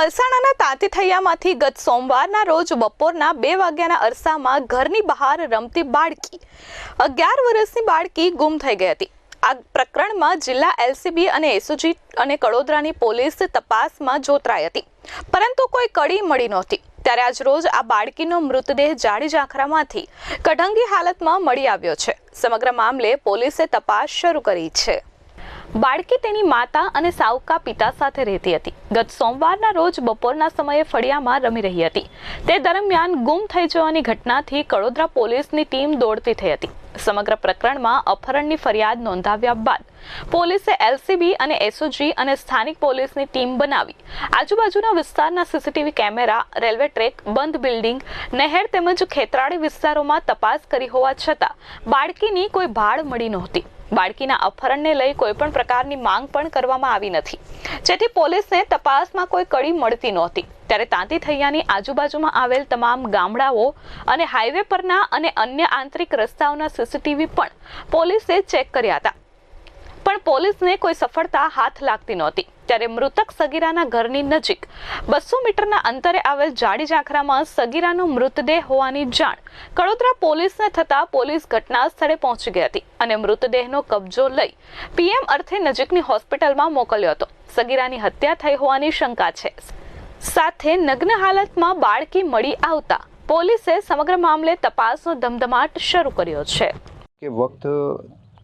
પલસાણાના તાતીથૈયામાંથી ગત સોમવારના રોજ બપોરના બે વાગ્યાના અરસામાં ઘરની બહાર રમતી બાળકી, અગિયાર વર્ષની બાળકી ગુમ થઈ ગઈ હતી. આ પ્રકરણમાં જિલ્લા એલસીબી અને એસઓજી અને કડોદરાની પોલીસ તપાસમાં જોતરાઈ હતી. પરંતુ કોઈ કડી મળી નહોતી. ત્યારે આજ રોજ આ બાળકીનો મૃતદેહ જાડી ઝાંખરામાંથી કઢંગી હાલતમાં મળી આવ્યો છે. સમગ્ર મામલે પોલીસે તપાસ શરૂ કરી છે. બાળકી તેની માતા અને સાવકા પિતા સાથે રહેતી હતી. ગત સોમવારના રોજ બપોરના સમયે ફળિયામાં રમી રહી હતી. તે દરમિયાન ગુમ થઈ જવાની ઘટનાથી કડોદરા પોલીસની ટીમ દોડતી થઈ હતી. સમગ્ર પ્રકરણમાં અપહરણની ફરિયાદ નોંધાવ્યા બાદ પોલીસે એલસીબી અને એસઓજી અને સ્થાનિક પોલીસની ટીમ બનાવી. આજુબાજુના વિસ્તારના સીસીટીવી કેમેરા, રેલવે ટ્રેક, બંધ બિલ્ડિંગ, નહેર તેમજ ખેતરાળી વિસ્તારોમાં તપાસ કરી હોવા છતાં બાળકીની કોઈ ભાળ મળી નહોતી. બાળકીના અપહરણને લઈ કોઈ પણ પ્રકારની માંગ પણ કરવામાં આવી નથી. જેથી પોલીસને તપાસમાં કોઈ કડી મળતી નહોતી. ત્યારે તાંતી થૈયાની આજુબાજુમાં આવેલ તમામ ગામડાઓ અને હાઈવે પરના અને અન્ય આંતરિક રસ્તાઓના સીસીટીવી પણ પોલીસે ચેક કર્યા હતા. પણ પોલીસને કોઈ સફળતા હાથ લાગતી નહોતી. ત્યારે મૃતક સગીરાના ઘરની નજીક બસો મીટરના અંતરે આવેલ જાડી ઝાંખરામાં સગીરાનો મૃતદેહ હોવાની જાણ કડોદરા પોલીસને થતાં પોલીસ ઘટના સ્થળે પહોંચી ગઈ હતી અને મૃતદેહનો કબજો લઈ પીએમ અર્થે નજીકની હોસ્પિટલમાં મોકલ્યો હતો. સગીરાની હત્યા થઈ હોવાની શંકા છે. સાથે નગ્ન હાલતમાં બાળકી મળી આવતા પોલીસે સમગ્ર મામલે તપાસનો ધમધમાટ શરૂ કર્યો છે. કે વખત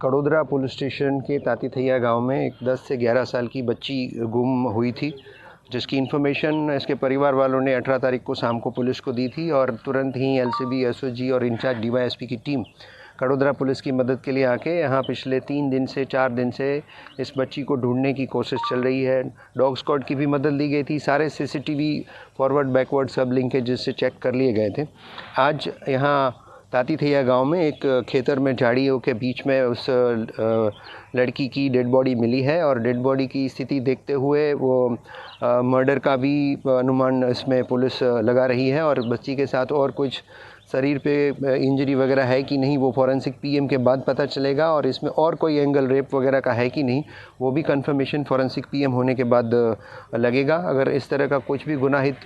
कड़ोदरा पुलिस स्टेशन के तातीथैया गाँव में एक 10 से 11 साल की बच्ची गुम हुई थी, जिसकी इन्फॉर्मेशन इसके परिवार वालों ने 18 तारीख को शाम को पुलिस को दी थी और तुरंत ही एलसीबी एसओजी और इंचार्ज डीवाईएसपी की टीम कड़ोदरा पुलिस की मदद के लिए आके यहाँ पिछले तीन दिन से चार दिन से इस बच्ची को ढूँढने की कोशिश चल रही है। डॉग स्क्वाड की भी मदद ली गई थी। सारे सीसीटीवी फॉरवर्ड बैकवर्ड सब लिंकेजेस से चेक कर लिए गए थे। आज यहाँ तातीथैया गाँव में, एक खेतर में झाड़ियों के बीच में उस लड़की की डेड बॉडी मिली है और डेड बॉडी की स्थिति देखते हुए वो मर्डर का भी अनुमान इसमें पुलिस लगा रही है और बच्ची के साथ और कुछ शरीर पे इंजरी वगैरह है कि नहीं, वो फॉरेंसिक पीएम के बाद पता चलेगा और इसमें और कोई एंगल रेप वगैरह का है कि नहीं, वो भी कंफर्मेशन फॉरेंसिक पीएम होने के बाद लगेगा। अगर इस तरह का कुछ भी गुनाहित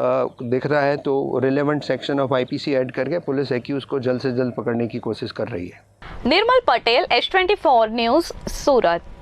दिख रहा है तो relevant section of IPC add करके पुलिस एक्यूज को जल्द से जल्द पकड़ने की कोशिश कर रही है। Nirmal Patel S twenty news Surat.